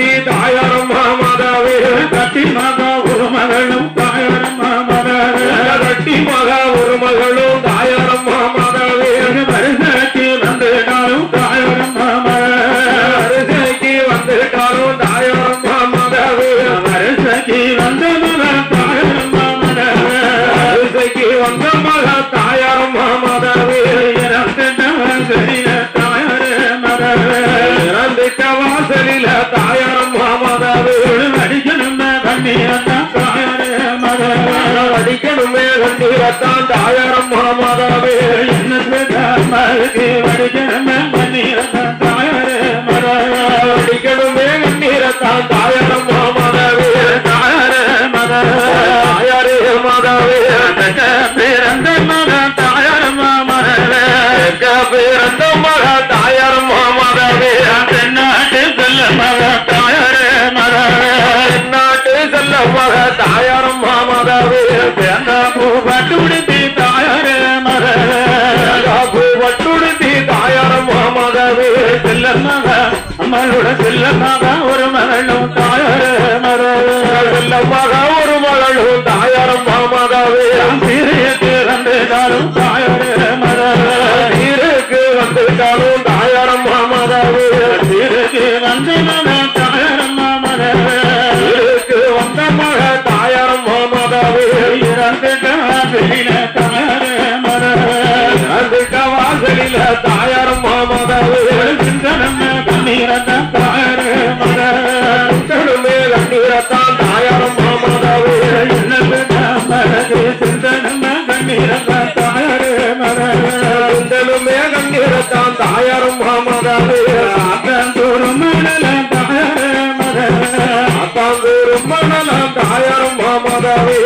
கட்டி தாயாரம் மாதாவே கட்டி மாதா ஒரு மகளும் தாயாரம் மாதாவே கட்டி மகா ஒரு மகளும் தாயாரம் மாதாவே வருகைக்கு வந்துட்டாலும் தாயாரம் வருகைக்கு வந்துட்டாலும் தாயாரம் மாதாவே வருசைக்கு வந்த மகா தாயாரம் மாதாவே வருசைக்கு வந்த மகா தாயாரம் மாதாவே எனக்கு சரியா தாயாரம் மாதாவே இறந்துட்ட கண்ணீரத்தான் தாயாரம் மாதாவே அடிக்கணுமே கண்ணீரத்தான் தாயாரம் மாதாவே தாயாரே மாதாவே பிறந்த மக தாயாரம் மாமரவே பிறந்த அம்மளோட செல்ல மக ஒரு மகளும் தாயாரே மரவே செல்ல மக ஒரு மகளும் தாயாரம் மாதாவே சீரைய திறந்தாலும் தாயாரே சீருக்கு வந்துட்டாலும் தாயாரம் மாதாவே சீருக்கு வந்து தாயாரம் மாமரவே சீருக்கு வந்த மக தாயாரம் மாதாவே இறந்துட்ட அப்பாங்கூரும் மன்னனாம் தாயாரும் மாமதாவே